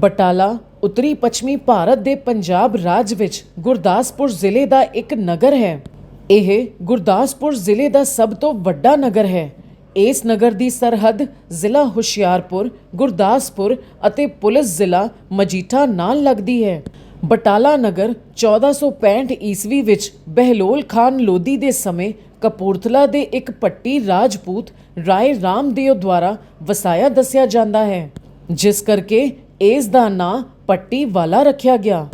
ਬਟਾਲਾ, ਉੱਤਰੀ ਪੱਛਮੀ ਭਾਰਤ ਦੇ ਪੰਜਾਬ ਰਾਜ ਵਿੱਚ ਗੁਰਦਾਸਪੁਰ ਜ਼ਿਲ੍ਹੇ ਦਾ ਇੱਕ ਨਗਰ ਹੈ। ਇਹ ਗੁਰਦਾਸਪੁਰ ਜ਼ਿਲ੍ਹੇ ਦਾ ਸਭ ਤੋਂ ਵੱਡਾ ਨਗਰ ਹੈ। ਇਸ ਨਗਰ ਦੀ ਸਰਹੱਦ ਜ਼ਿਲ੍ਹਾ ਹੁਸ਼ਿਆਰਪੁਰ, ਗੁਰਦਾਸਪੁਰ ਅਤੇ ਪੁਲਿਸ ਜ਼ਿਲ੍ਹਾ ਮਜੀਠਾ ਨਾਲ ਲੱਗਦੀ ਹੈ। ਬਟਾਲਾ ਨਗਰ 1465 ਈਸਵੀ ਵਿੱਚ ਬਹਿਲੋਲ ਖਾਨ ਲੋਧੀ ਦੇ ਸਮੇਂ ਕਪੂਰਥਲਾ ਦੇ ਇੱਕ ਪੱਟੀ ਰਾਜਪੂਤ ਰਾਏ ਰਾਮਦੇਵ ਦੁਆਰਾ ਵਸਾਇਆ ਦੱਸਿਆ ਜਾਂਦਾ ਹੈ। ਜਿਸ ਕਰਕੇ ਇਸ ਦਾ ਨਾਂ ਪੱਟੀ ਵਾਲਾ ਰੱਖਿਆ ਗਿਆ।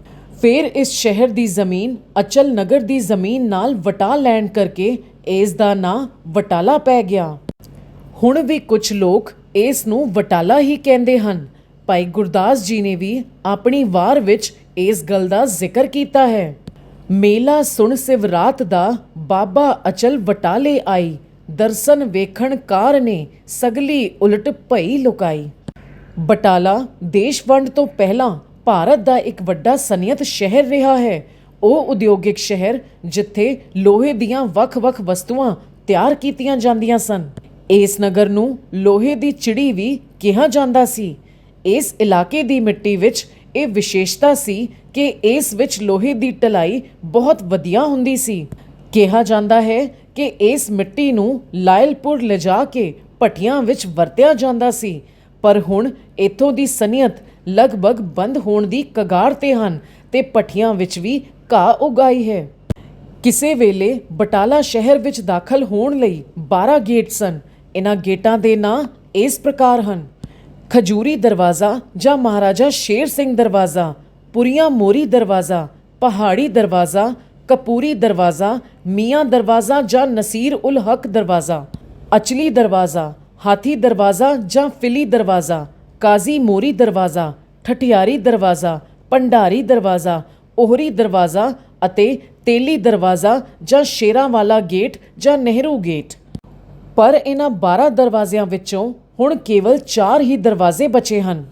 ਫਿਰ ਇਸ ਸ਼ਹਿਰ ਦੀ ਜ਼ਮੀਨ, ਅਚਲ ਨਗਰ ਦੀ ਜ਼ਮੀਨ ਨਾਲ ਵਟਾ ਲੈਣ ਕਰਕੇ ਇਸ ਦਾ ਨਾਂ ਵਟਾਲਾ ਪੈ ਗਿਆ। ਹੁਣ ਵੀ ਕੁਝ ਲੋਕ ਇਸ ਨੂੰ ਵਟਾਲਾ ਹੀ ਕਹਿੰਦੇ ਹਨ। ਭਾਈ ਗੁਰਦਾਸ ਜੀ ਨੇ ਵੀ ਆਪਣੀ ਵਾਰ ਵਿੱਚ ਇਸ ਗੱਲ ਦਾ ਜ਼ਿਕਰ ਕੀਤਾ ਹੈ। ਮੇਲਾ ਸੁਣ ਸਿਵਰਾਤ ਦਾ ਬਾਬਾ ਅਚਲ ਵਟਾਲੇ ਆਈ। ਦਰਸ਼ਨ ਵੇਖਣ ਕਾਰ ਨੇ ਸਗਲੀ ਉਲਟ ਭਈ ਲੁਕਾਈ। ਬਟਾਲਾ ਦੇਸ਼ ਵੰਡ ਤੋਂ ਪਹਿਲਾਂ ਭਾਰਤ ਦਾ ਇੱਕ ਵੱਡਾ ਸਨਅਤ ਸ਼ਹਿਰ ਰਿਹਾ ਹੈ। ਉਹ ਉਦਯੋਗਿਕ ਸ਼ਹਿਰ ਜਿੱਥੇ ਲੋਹੇ ਦੀਆਂ ਵੱਖ-ਵੱਖ ਵਸਤੂਆਂ ਤਿਆਰ ਕੀਤੀਆਂ ਜਾਂਦੀਆਂ ਸਨ। ਇਸ ਨਗਰ ਨੂੰ ਲੋਹੇ ਦੀ ਚਿੜੀ ਵੀ ਕਿਹਾ ਜਾਂਦਾ ਸੀ। ਇਸ ਇਲਾਕੇ ਦੀ ਮਿੱਟੀ ਵਿੱਚ ਇਹ ਵਿਸ਼ੇਸ਼ਤਾ ਸੀ ਕਿ ਇਸ ਵਿੱਚ ਲੋਹੇ ਦੀ ਢਲਾਈ ਬਹੁਤ ਵਧੀਆ ਹੁੰਦੀ ਸੀ। ਕਿਹਾ ਜਾਂਦਾ ਹੈ ਕਿ ਇਸ ਮਿੱਟੀ ਨੂੰ ਲਾਇਲਪੁਰ ਲਿਜਾ ਕੇ ਭੱਟੀਆਂ ਵਿੱਚ ਵਰਤਿਆ ਜਾਂਦਾ ਸੀ। ਪਰ ਹੁਣ ਇੱਥੋਂ ਦੀ ਸਨੀਅਤ ਲਗਭਗ ਬੰਦ ਹੋਣ ਦੀ ਕਗਾਰ ਤੇ ਹਨ ਤੇ ਭੱਟੀਆਂ ਵਿੱਚ ਵੀ ਘਾਹ ਉਗਾਈ ਹੈ। ਕਿਸੇ ਵੇਲੇ ਬਟਾਲਾ ਸ਼ਹਿਰ ਵਿੱਚ ਦਾਖਲ ਹੋਣ ਲਈ 12 ਗੇਟ ਸਨ। ਇਹਨਾਂ ਗੇਟਾਂ ਦੇ ਨਾਂ ਇਸ ਪ੍ਰਕਾਰ ਹਨ। ਖਜੂਰੀ ਦਰਵਾਜ਼ਾ ਜਾਂ ਮਹਾਰਾਜਾ ਸ਼ੇਰ ਸਿੰਘ ਦਰਵਾਜ਼ਾ, ਪੁਰੀਆਂ ਮੋਰੀ ਦਰਵਾਜ਼ਾ, ਪਹਾੜੀ ਦਰਵਾਜ਼ਾ, ਕਪੂਰੀ ਦਰਵਾਜ਼ਾ, ਮੀਆਂ ਦਰਵਾਜ਼ਾ ਜਾਂ ਨਸੀਰ ਉਲ ਹਕ ਦਰਵਾਜ਼ਾ, ਅਚਲੀ ਦਰਵਾਜ਼ਾ ਹਾਥੀ ਦਰਵਾਜ਼ਾ ਜਾਂ ਫਿਲੀ ਦਰਵਾਜ਼ਾ, ਕਾਜ਼ੀ ਮੋਰੀ ਦਰਵਾਜ਼ਾ, ਠਠਿਆਰੀ ਦਰਵਾਜ਼ਾ ਪੰਡਾਰੀ ਦਰਵਾਜ਼ਾ ਉਹਰੀ ਦਰਵਾਜ਼ਾ ਅਤੇ ਤੇਲੀ ਦਰਵਾਜ਼ਾ ਜਾਂ ਸ਼ੇਰਾਂ ਵਾਲਾ ਗੇਟ ਜਾਂ ਨਹਿਰੂ ਗੇਟ। ਪਰ ਇਹਨਾਂ 12 ਦਰਵਾਜ਼ਿਆਂ ਵਿੱਚੋਂ ਹੁਣ ਕੇਵਲ 4 ਹੀ ਦਰਵਾਜ਼ੇ ਬਚੇ ਹਨ।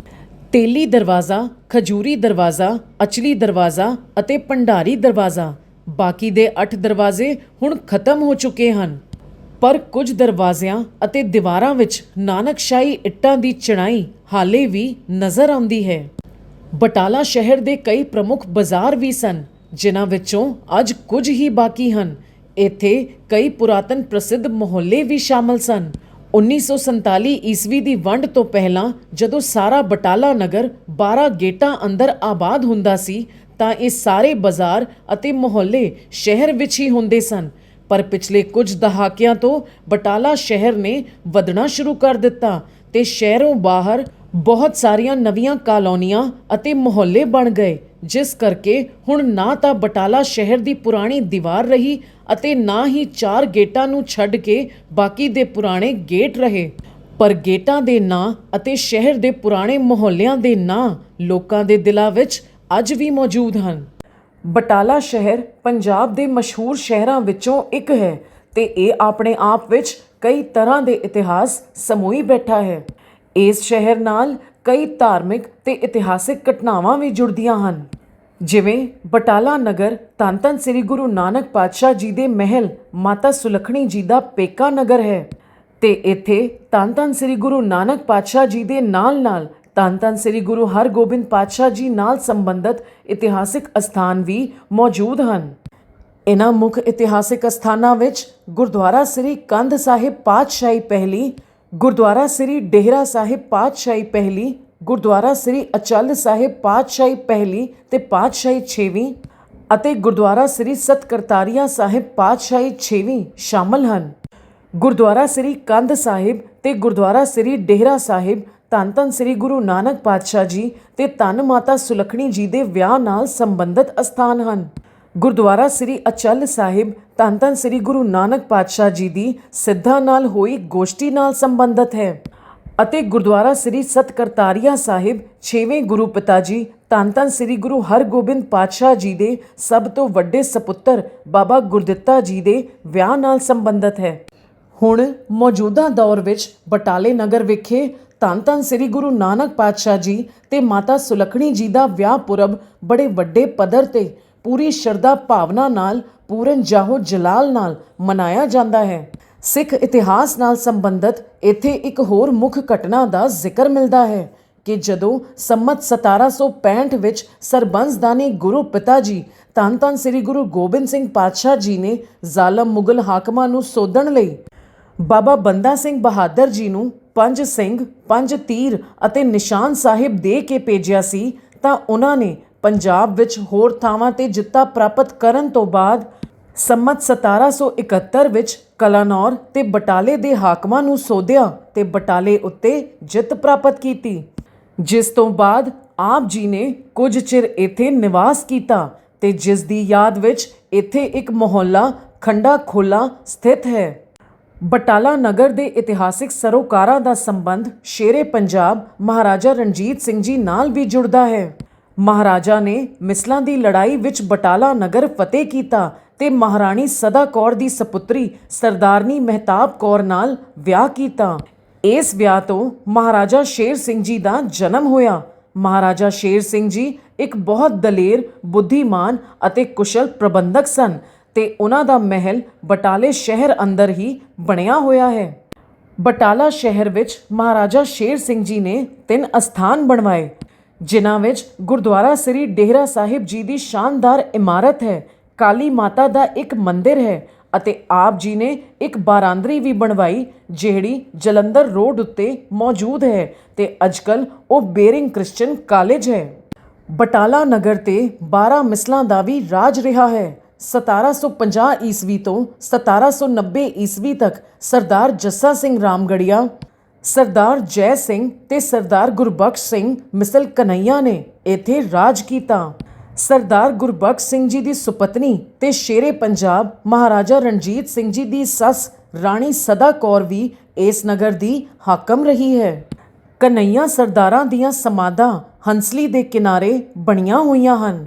ਤੇਲੀ ਦਰਵਾਜ਼ਾ, ਖਜੂਰੀ ਦਰਵਾਜ਼ਾ, ਅਚਲੀ ਦਰਵਾਜ਼ਾ ਅਤੇ ਪੰਡਾਰੀ ਦਰਵਾਜ਼ਾ। ਬਾਕੀ ਦੇ 8 ਦਰਵਾਜ਼ੇ ਹੁਣ ਖਤਮ ਹੋ ਚੁੱਕੇ ਹਨ। ਪਰ ਕੁਝ ਦਰਵਾਜ਼ਿਆਂ ਅਤੇ ਦੀਵਾਰਾਂ ਵਿੱਚ ਨਾਨਕਸ਼ਾਹੀ ਇੱਟਾਂ ਦੀ ਚਣਾਈ ਹਾਲੇ ਵੀ ਨਜ਼ਰ ਆਉਂਦੀ ਹੈ। ਬਟਾਲਾ ਸ਼ਹਿਰ ਦੇ ਕਈ ਪ੍ਰਮੁੱਖ ਬਾਜ਼ਾਰ ਵੀ ਸਨ, ਜਿਨ੍ਹਾਂ ਵਿੱਚੋਂ ਅੱਜ ਕੁਝ ਹੀ ਬਾਕੀ ਹਨ। ਇੱਥੇ ਕਈ ਪੁਰਾਤਨ ਪ੍ਰਸਿੱਧ ਮੁਹੱਲੇ ਵੀ ਸ਼ਾਮਲ ਸਨ। 1947 ਈਸਵੀ ਦੀ ਵੰਡ ਤੋਂ ਪਹਿਲਾਂ ਜਦੋਂ ਸਾਰਾ ਬਟਾਲਾ ਨਗਰ 12 ਗੇਟਾਂ ਅੰਦਰ ਆਬਾਦ ਹੁੰਦਾ ਸੀ, ਤਾਂ ਇਹ ਸਾਰੇ ਬਾਜ਼ਾਰ ਅਤੇ ਮੁਹੱਲੇ ਸ਼ਹਿਰ ਵਿੱਚ ਹੀ ਹੁੰਦੇ ਸਨ। ਪਰ ਪਿਛਲੇ ਕੁਝ ਦਹਾਕਿਆਂ ਤੋਂ ਬਟਾਲਾ ਸ਼ਹਿਰ ਨੇ ਵਧਣਾ ਸ਼ੁਰੂ ਕਰ ਦਿੱਤਾ ਤੇ ਸ਼ਹਿਰੋਂ ਬਾਹਰ ਬਹੁਤ ਸਾਰੀਆਂ ਨਵੀਆਂ ਕਾਲੋਨੀਆਂ ਅਤੇ ਮੁਹੱਲੇ ਬਣ ਗਏ, ਜਿਸ ਕਰਕੇ ਹੁਣ ਨਾ ਤਾਂ ਬਟਾਲਾ ਸ਼ਹਿਰ ਦੀ ਪੁਰਾਣੀ ਦੀਵਾਰ ਰਹੀ ਅਤੇ ਨਾ ਹੀ ਚਾਰ ਗੇਟਾਂ ਨੂੰ ਛੱਡ ਕੇ ਬਾਕੀ ਦੇ ਪੁਰਾਣੇ ਗੇਟ ਰਹੇ। ਪਰ ਗੇਟਾਂ ਦੇ ਨਾਂ ਅਤੇ ਸ਼ਹਿਰ ਦੇ ਪੁਰਾਣੇ ਮੁਹੱਲਿਆਂ ਦੇ ਨਾਂ ਲੋਕਾਂ ਦੇ ਦਿਲਾਂ ਵਿੱਚ ਅੱਜ ਵੀ ਮੌਜੂਦ ਹਨ। ਬਟਾਲਾ ਸ਼ਹਿਰ ਪੰਜਾਬ ਦੇ ਮਸ਼ਹੂਰ ਸ਼ਹਿਰਾਂ ਵਿੱਚੋਂ ਇੱਕ ਹੈ ਤੇ ਇਹ ਆਪਣੇ ਆਪ ਵਿੱਚ ਕਈ ਤਰ੍ਹਾਂ ਦੇ ਇਤਿਹਾਸ ਸਮੋਈ ਬੈਠਾ ਹੈ। ਇਸ ਸ਼ਹਿਰ ਨਾਲ ਕਈ ਧਾਰਮਿਕ ਤੇ ਇਤਿਹਾਸਿਕ ਘਟਨਾਵਾਂ ਵੀ ਜੁੜਦੀਆਂ ਹਨ। ਜਿਵੇਂ ਬਟਾਲਾ ਨਗਰ ਧੰਨ ਧੰਨ ਸ੍ਰੀ ਗੁਰੂ ਨਾਨਕ ਪਾਤਸ਼ਾਹ ਜੀ ਦੇ ਮਹਿਲ ਮਾਤਾ ਸੁਲਖਣੀ ਜੀ ਦਾ ਪੇਕਾ ਨਗਰ ਹੈ ਤੇ ਇੱਥੇ ਧੰਨ ਧੰਨ ਸ੍ਰੀ ਗੁਰੂ ਨਾਨਕ ਪਾਤਸ਼ਾਹ ਜੀ ਦੇ ਨਾਲ-ਨਾਲ ਧੰਨ ਧੰਨ ਸ੍ਰੀ ਗੁਰੂ ਹਰਗੋਬਿੰਦ ਪਾਤਸ਼ਾਹ ਜੀ ਨਾਲ ਸੰਬੰਧਿਤ ਇਤਿਹਾਸਿਕ ਅਸਥਾਨ ਵੀ ਮੌਜੂਦ ਹਨ। ਇਹਨਾਂ ਮੁੱਖ ਇਤਿਹਾਸਿਕ ਅਸਥਾਨਾਂ ਵਿੱਚ ਗੁਰਦੁਆਰਾ ਸ੍ਰੀ ਕੰਧ ਸਾਹਿਬ ਪਾਤਸ਼ਾਹੀ ਪਹਿਲੀ, ਗੁਰਦੁਆਰਾ ਸ੍ਰੀ ਡੇਹਰਾ ਸਾਹਿਬ ਪਾਤਸ਼ਾਹੀ ਪਹਿਲੀ, ਗੁਰਦੁਆਰਾ ਸ੍ਰੀ ਅਚਲ ਸਾਹਿਬ ਪਾਤਸ਼ਾਹੀ ਪਹਿਲੀ ਤੇ ਪਾਤਸ਼ਾਹੀ 6ਵੀਂ ਅਤੇ ਗੁਰਦੁਆਰਾ ਸ੍ਰੀ ਸਤਕਰਤਾਰੀਆ ਸਾਹਿਬ ਪਾਤਸ਼ਾਹੀ 6ਵੀਂ ਸ਼ਾਮਲ ਹਨ। ਗੁਰਦੁਆਰਾ ਸ੍ਰੀ ਕੰਧ ਸਾਹਿਬ ਤੇ ਗੁਰਦੁਆਰਾ ਸ੍ਰੀ ਡੇਹਰਾ ਸਾਹਿਬ ਧੰਨ ਧੰਨ ਸ੍ਰੀ ਗੁਰੂ ਨਾਨਕ ਪਾਤਸ਼ਾਹ ਜੀ ਤੇ ਧੰਨ ਮਾਤਾ ਸੁਲਖਣੀ ਜੀ ਦੇ ਵਿਆਹ ਨਾਲ ਸੰਬੰਧਿਤ ਅਸਥਾਨ ਹਨ। ਗੁਰਦੁਆਰਾ ਸ੍ਰੀ ਅਚਲ ਸਾਹਿਬ ਧੰਨ ਧੰਨ ਸ੍ਰੀ ਗੁਰੂ ਨਾਨਕ ਪਾਤਸ਼ਾਹ ਜੀ ਦੀ ਸਿੱਧਾ ਨਾਲ ਹੋਈ ਗੋਸ਼ਟੀ ਨਾਲ ਸੰਬੰਧਿਤ ਹੈ ਅਤੇ ਗੁਰਦੁਆਰਾ ਸ੍ਰੀ ਸਤਕਰਤਾਰੀਆ ਸਾਹਿਬ 6ਵੇਂ ਗੁਰੂ ਪਿਤਾ ਜੀ ਧੰਨ ਧੰਨ ਸ੍ਰੀ ਗੁਰੂ ਹਰਗੋਬਿੰਦ ਪਾਤਸ਼ਾਹ ਜੀ ਦੇ ਸਭ ਤੋਂ ਵੱਡੇ ਸਪੁੱਤਰ ਬਾਬਾ ਗੁਰਦਿੱਤਾ ਜੀ ਦੇ ਵਿਆਹ ਨਾਲ ਸੰਬੰਧਿਤ ਹੈ। ਹੁਣ ਮੌਜੂਦਾ ਦੌਰ ਵਿੱਚ ਬਟਾਲੇ ਨਗਰ ਵਿਖੇ ਧੰਨ ਧੰਨ ਸ੍ਰੀ ਗੁਰੂ ਨਾਨਕ ਪਾਤਸ਼ਾਹ ਜੀ ਤੇ ਮਾਤਾ ਸੁਲਖਣੀ ਜੀ ਦਾ ਵਿਆਹ ਪੁਰਬ ਬੜੇ ਵੱਡੇ ਪੱਧਰ ਤੇ ਪੂਰੀ ਸ਼ਰਧਾ ਭਾਵਨਾ ਨਾਲ, ਪੂਰਨ ਜਾਹੋ ਜਲਾਲ ਨਾਲ ਮਨਾਇਆ ਜਾਂਦਾ ਹੈ। ਸਿੱਖ ਇਤਿਹਾਸ ਨਾਲ ਸੰਬੰਧਿਤ ਇੱਥੇ ਇੱਕ ਹੋਰ ਮੁੱਖ ਘਟਨਾ ਦਾ ਜ਼ਿਕਰ ਮਿਲਦਾ ਹੈ ਕਿ ਜਦੋਂ ਸੰਮਤ 1765 ਵਿੱਚ ਸਰਬੰਸਦਾਨੀ ਗੁਰੂ ਪਿਤਾ ਜੀ, ਧੰਨ ਧੰਨ ਸ੍ਰੀ ਗੁਰੂ ਗੋਬਿੰਦ ਸਿੰਘ ਪਾਤਸ਼ਾਹ ਜੀ ਨੇ ਜ਼ਾਲਮ ਮੁਗਲ ਹਾਕਮਾਂ ਨੂੰ ਸੋਧਣ ਲਈ ਬਾਬਾ ਬੰਦਾ ਸਿੰਘ ਬਹਾਦਰ ਜੀ ਨੂੰ ਪੰਜ ਸਿੰਘ, ਪੰਜ ਤੀਰ ਅਤੇ ਨਿਸ਼ਾਨ ਸਾਹਿਬ ਦੇ ਕੇ ਭੇਜਿਆ ਸੀ, ਤਾਂ ਉਹਨਾਂ ਨੇ ਪੰਜਾਬ ਵਿੱਚ ਹੋਰ ਥਾਵਾਂ ਤੇ ਜਿੱਤਾਂ ਪ੍ਰਾਪਤ ਕਰਨ ਤੋਂ ਬਾਅਦ ਸੰਮਤ 1771 ਵਿੱਚ ਕਲਾਨੌਰ ਤੇ ਬਟਾਲੇ ਦੇ ਹਾਕਮਾਂ ਨੂੰ ਸੋਧਿਆ ਤੇ ਬਟਾਲੇ ਉੱਤੇ ਜਿੱਤ ਪ੍ਰਾਪਤ ਕੀਤੀ। ਜਿਸ ਤੋਂ ਬਾਅਦ ਆਪ ਜੀ ਨੇ ਕੁਝ ਚਿਰ ਇੱਥੇ ਨਿਵਾਸ ਕੀਤਾ ਤੇ ਜਿਸ ਦੀ ਯਾਦ ਵਿੱਚ ਇੱਥੇ ਇੱਕ ਮੁਹੱਲਾ ਖੰਡਾ ਖੋਲਾ ਸਥਿਤ ਹੈ। ਬਟਾਲਾ ਨਗਰ ਦੇ ਇਤਿਹਾਸਿਕ ਸਰੋਕਾਰਾਂ ਦਾ ਸੰਬੰਧ ਸ਼ੇਰੇ ਪੰਜਾਬ ਮਹਾਰਾਜਾ ਰਣਜੀਤ ਸਿੰਘ ਜੀ ਨਾਲ ਵੀ ਜੁੜਦਾ ਹੈ। ਮਹਾਰਾਜਾ ਨੇ ਮਿਸਲਾਂ ਦੀ ਲੜਾਈ ਵਿੱਚ ਬਟਾਲਾ ਨਗਰ ਫਤਿਹ ਕੀਤਾ ਤੇ ਮਹਾਰਾਣੀ ਸਦਾ ਕੌਰ ਦੀ ਸਪੁੱਤਰੀ ਸਰਦਾਰਨੀ ਮਹਿਤਾਬ ਕੌਰ ਨਾਲ ਵਿਆਹ ਕੀਤਾ। ਇਸ ਵਿਆਹ ਤੋਂ ਮਹਾਰਾਜਾ ਸ਼ੇਰ ਸਿੰਘ ਜੀ ਦਾ ਜਨਮ ਹੋਇਆ। ਮਹਾਰਾਜਾ ਸ਼ੇਰ ਸਿੰਘ ਜੀ ਇੱਕ ਬਹੁਤ ਦਲੇਰ, ਬੁੱਧੀਮਾਨ ਅਤੇ ਕੁਸ਼ਲ ਪ੍ਰਬੰਧਕ ਸਨ। ਤੇ ਉਹਨਾਂ ਦਾ ਮਹਿਲ ਬਟਾਲੇ ਸ਼ਹਿਰ ਅੰਦਰ ਹੀ ਬਣਿਆ ਹੋਇਆ ਹੈ। ਬਟਾਲਾ ਸ਼ਹਿਰ ਵਿੱਚ ਮਹਾਰਾਜਾ ਸ਼ੇਰ ਸਿੰਘ ਜੀ ਨੇ ਤਿੰਨ ਅਸਥਾਨ ਬਣਵਾਏ, ਜਿਨ੍ਹਾਂ ਵਿੱਚ ਗੁਰਦੁਆਰਾ ਸ੍ਰੀ ਡੇਹਰਾ ਸਾਹਿਬ ਜੀ ਦੀ ਸ਼ਾਨਦਾਰ ਇਮਾਰਤ ਹੈ, ਕਾਲੀ ਮਾਤਾ ਦਾ ਇੱਕ ਮੰਦਿਰ ਹੈ ਅਤੇ ਆਪ ਜੀ ਨੇ ਇੱਕ ਬਾਰਾਂਦਰੀ ਵੀ ਬਣਵਾਈ, ਜਿਹੜੀ ਜਲੰਧਰ ਰੋਡ ਉੱਤੇ ਮੌਜੂਦ ਹੈ ਤੇ ਅੱਜਕੱਲ ਉਹ ਬੇਰਿੰਗ ਕ੍ਰਿਸਚੀਅਨ ਕਾਲਜ ਹੈ। ਬਟਾਲਾ ਨਗਰ ਤੇ 12 ਮਿਸਲਾਂ ਦਾ ਵੀ ਰਾਜ ਰਿਹਾ ਹੈ। 1750 ਈਸਵੀ ਤੋਂ 1790 ਈਸਵੀ ਤੱਕ ਸਰਦਾਰ ਜੱਸਾ ਸਿੰਘ ਰਾਮਗੜੀਆ, ਸਰਦਾਰ ਜੈ ਸਿੰਘ ਤੇ ਸਰਦਾਰ ਗੁਰਬਖਸ਼ ਸਿੰਘ ਮਿਸਲ ਕਨਈਆ ਨੇ ਇੱਥੇ ਰਾਜ ਕੀਤਾ। ਸਰਦਾਰ ਗੁਰਬਖਸ਼ ਸਿੰਘ ਜੀ ਦੀ ਸੁਪਤਨੀ ਤੇ ਸ਼ੇਰੇ ਪੰਜਾਬ ਮਹਾਰਾਜਾ ਰਣਜੀਤ ਸਿੰਘ ਜੀ ਦੀ ਸੱਸ ਰਾਣੀ ਸਦਾ ਕੌਰ ਵੀ ਇਸ ਨਗਰ ਦੀ ਹਾਕਮ ਰਹੀ ਹੈ। ਕਨਈਆ ਸਰਦਾਰਾਂ ਦੀਆਂ ਸਮਾਧਾਂ ਹੰਸਲੀ ਦੇ ਕਿਨਾਰੇ ਬਣੀਆਂ ਹੋਈਆਂ ਹਨ।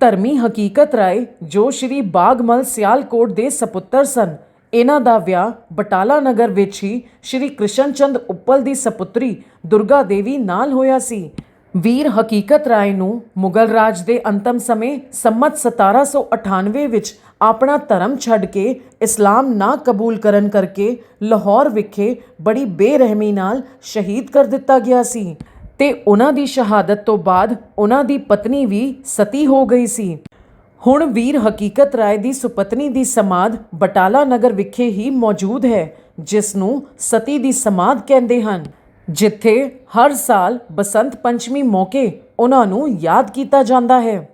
ਧਰਮੀ ਹਕੀਕਤ ਰਾਏ ਜੋ ਸ਼੍ਰੀ ਬਾਗਮਲ ਸਿਆਲਕੋਟ ਦੇ ਸਪੁੱਤਰ ਸਨ। ਇਹਨਾਂ ਦਾ ਵਿਆਹ ਬਟਾਲਾ ਨਗਰ ਵਿੱਚ ਹੀ ਸ਼੍ਰੀ ਕ੍ਰਿਸ਼ਨ ਚੰਦ ਉੱਪਲ ਦੀ ਸਪੁੱਤਰੀ ਦੁਰਗਾ ਦੇਵੀ ਨਾਲ ਹੋਇਆ ਸੀ। ਵੀਰ ਹਕੀਕਤ ਰਾਏ ਨੂੰ ਮੁਗਲ ਰਾਜ ਦੇ ਅੰਤਮ ਸਮੇਂ ਸੰਮਤ 1798 ਵਿੱਚ ਆਪਣਾ ਧਰਮ ਛੱਡ ਕੇ ਇਸਲਾਮ ਨਾ ਕਬੂਲ ਕਰਨ ਕਰਕੇ ਲਾਹੌਰ ਵਿਖੇ ਬੜੀ ਬੇਰਹਿਮੀ ਨਾਲ ਸ਼ਹੀਦ ਕਰ ਦਿੱਤਾ ਗਿਆ ਸੀ। ਤੇ ਉਹਨਾਂ ਦੀ ਸ਼ਹਾਦਤ ਤੋਂ ਬਾਅਦ ਉਹਨਾਂ ਦੀ ਪਤਨੀ ਵੀ ਸਤੀ ਹੋ ਗਈ ਸੀ। ਹੁਣ ਵੀਰ ਹਕੀਕਤ ਰਾਏ ਦੀ ਸੁਪਤਨੀ ਦੀ ਸਮਾਧ ਬਟਾਲਾ ਨਗਰ ਵਿਖੇ ਹੀ ਮੌਜੂਦ ਹੈ, ਜਿਸ ਨੂੰ ਸਤੀ ਦੀ ਸਮਾਧ ਕਹਿੰਦੇ ਹਨ, ਜਿੱਥੇ ਹਰ ਸਾਲ ਬਸੰਤ ਪੰਚਮੀ ਮੌਕੇ ਉਹਨਾਂ ਨੂੰ ਯਾਦ ਕੀਤਾ ਜਾਂਦਾ ਹੈ।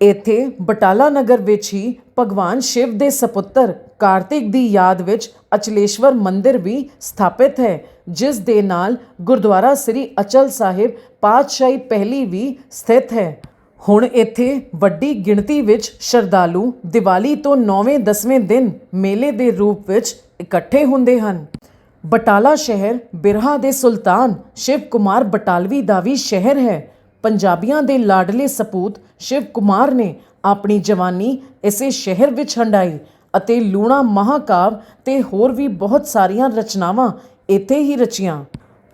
ਇੱਥੇ ਬਟਾਲਾ ਨਗਰ ਵਿੱਚ ਹੀ ਭਗਵਾਨ ਸ਼ਿਵ ਦੇ ਸਪੁੱਤਰ ਕਾਰਤਿਕ ਦੀ ਯਾਦ ਵਿੱਚ ਅਚਲੇਸ਼ਵਰ ਮੰਦਿਰ ਵੀ ਸਥਾਪਿਤ ਹੈ, ਜਿਸ ਦੇ ਨਾਲ ਗੁਰਦੁਆਰਾ ਸ੍ਰੀ ਅਚਲ ਸਾਹਿਬ ਪਾਤਸ਼ਾਹੀ ਪਹਿਲੀ ਵੀ ਸਥਿਤ ਹੈ। ਹੁਣ ਇੱਥੇ ਵੱਡੀ ਗਿਣਤੀ ਵਿੱਚ ਸ਼ਰਧਾਲੂ ਦੀਵਾਲੀ ਤੋਂ 9ਵੇਂ 10ਵੇਂ ਦਿਨ ਮੇਲੇ ਦੇ ਰੂਪ ਵਿੱਚ ਇਕੱਠੇ ਹੁੰਦੇ ਹਨ। ਬਟਾਲਾ ਸ਼ਹਿਰ ਬਿਰਹਾ ਦੇ ਸੁਲਤਾਨ ਸ਼ਿਵ ਕੁਮਾਰ ਬਟਾਲਵੀ ਦਾ ਵੀ ਸ਼ਹਿਰ ਹੈ। ਪੰਜਾਬੀਆਂ ਦੇ ਲਾਡਲੇ ਸਪੂਤ ਸ਼ਿਵ ਕੁਮਾਰ ਨੇ ਆਪਣੀ ਜਵਾਨੀ ਇਸੇ ਸ਼ਹਿਰ ਵਿੱਚ ਹੰਡਾਈ ਅਤੇ ਲੂਣਾ ਮਹਾਕਾਵ ਤੇ ਹੋਰ ਵੀ ਬਹੁਤ ਸਾਰੀਆਂ ਰਚਨਾਵਾਂ ਇੱਥੇ ਹੀ ਰਚੀਆਂ।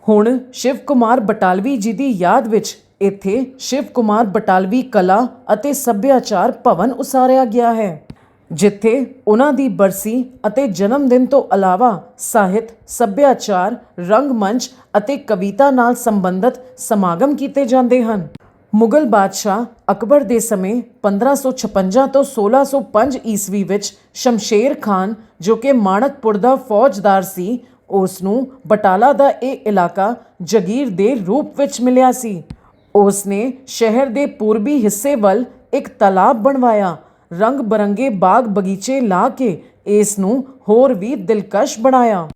ਹੁਣ ਸ਼ਿਵ ਕੁਮਾਰ ਬਟਾਲਵੀ ਜੀ ਦੀ ਯਾਦ ਵਿੱਚ ਇੱਥੇ ਸ਼ਿਵ ਕੁਮਾਰ ਬਟਾਲਵੀ ਕਲਾ ਅਤੇ ਸੱਭਿਆਚਾਰ ਭਵਨ ਉਸਾਰਿਆ ਗਿਆ ਹੈ, ਜਿੱਥੇ ਉਹਨਾਂ ਦੀ ਬਰਸੀ ਅਤੇ ਜਨਮ ਦਿਨ ਤੋਂ ਇਲਾਵਾ ਸਾਹਿਤ, ਸੱਭਿਆਚਾਰ, ਰੰਗਮੰਚ ਅਤੇ ਕਵਿਤਾ ਨਾਲ ਸੰਬੰਧਿਤ ਸਮਾਗਮ ਕੀਤੇ ਜਾਂਦੇ ਹਨ। ਮੁਗਲ ਬਾਦਸ਼ਾਹ ਅਕਬਰ ਦੇ ਸਮੇਂ 1556 ਤੋਂ 1605 ਈਸਵੀ ਵਿੱਚ ਸ਼ਮਸ਼ੇਰ ਖਾਨ, ਜੋ ਕਿ ਮਾਣਕਪੁਰ ਦਾ ਫੌਜਦਾਰ ਸੀ ਉਸ ਨੂੰ ਬਟਾਲਾ ਦਾ ਇਹ ਇਲਾਕਾ ਜਗੀਰ ਦੇ ਰੂਪ ਵਿੱਚ ਮਿਲਿਆ ਸੀ। ਉਸ ਨੇ ਸ਼ਹਿਰ ਦੇ ਪੂਰਬੀ ਹਿੱਸੇ ਵੱਲ ਇੱਕ ਤਾਲਾਬ ਬਣਵਾਇਆ। ਰੰਗ ਬਰੰਗੇ ਬਾਗ ਬਗੀਚੇ ਲਾ ਕੇ ਇਸ ਨੂੰ ਹੋਰ ਵੀ ਦਿਲਕਸ਼ ਬਣਾਇਆ।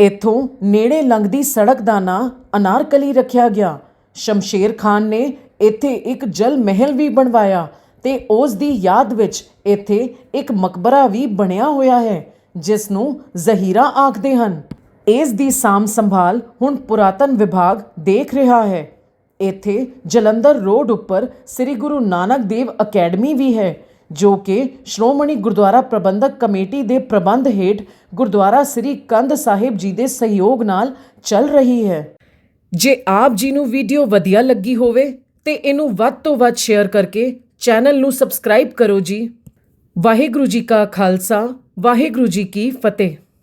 ਇਥੋਂ ਨੇੜੇ ਲੰਘਦੀ ਸੜਕ ਦਾ ਨਾਂ ਅਨਾਰਕਲੀ ਰੱਖਿਆ ਗਿਆ। ਸ਼ਮਸ਼ੇਰ ਖਾਨ ਨੇ ਇੱਥੇ ਇੱਕ ਜਲ ਮਹਿਲ ਵੀ ਬਣਵਾਇਆ ਤੇ ਉਸ ਦੀ ਯਾਦ ਵਿੱਚ ਇੱਥੇ ਇੱਕ ਮਕਬਰਾ ਵੀ ਬਣਿਆ ਹੋਇਆ ਹੈ, ਜਿਸ ਨੂੰ ਜ਼ਹੀਰਾ ਆਖਦੇ ਹਨ। ਇਸ ਦੀ ਸਾਂਭ ਸੰਭਾਲ ਹੁਣ ਪੁਰਾਤਨ ਵਿਭਾਗ ਦੇਖ ਰਿਹਾ ਹੈ। ਇੱਥੇ ਜਲੰਧਰ ਰੋਡ ਉੱਪਰ ਸ੍ਰੀ ਗੁਰੂ ਨਾਨਕ ਦੇਵ ਅਕੈਡਮੀ ਵੀ ਹੈ, ਜੋ ਕਿ ਸ਼੍ਰੋਮਣੀ ਗੁਰਦੁਆਰਾ ਪ੍ਰਬੰਧਕ ਕਮੇਟੀ ਦੇ ਪ੍ਰਬੰਧ ਹੇਠ ਗੁਰਦੁਆਰਾ ਸ੍ਰੀ ਕੰਧ ਸਾਹਿਬ ਜੀ ਦੇ ਸਹਿਯੋਗ ਨਾਲ ਚੱਲ ਰਹੀ ਹੈ। ਜੇ ਆਪ ਜੀ ਨੂੰ ਵੀਡੀਓ ਵਧੀਆ ਲੱਗੀ ਹੋਵੇ ਤੇ ਇਹਨੂੰ ਵੱਧ ਤੋਂ ਵੱਧ ਸ਼ੇਅਰ ਕਰਕੇ ਚੈਨਲ ਨੂੰ ਸਬਸਕ੍ਰਾਈਬ ਕਰੋ ਜੀ। ਵਾਹਿਗੁਰੂ ਜੀ ਕਾ ਖਾਲਸਾ, ਵਾਹਿਗੁਰੂ ਜੀ ਕੀ ਫਤਿਹ।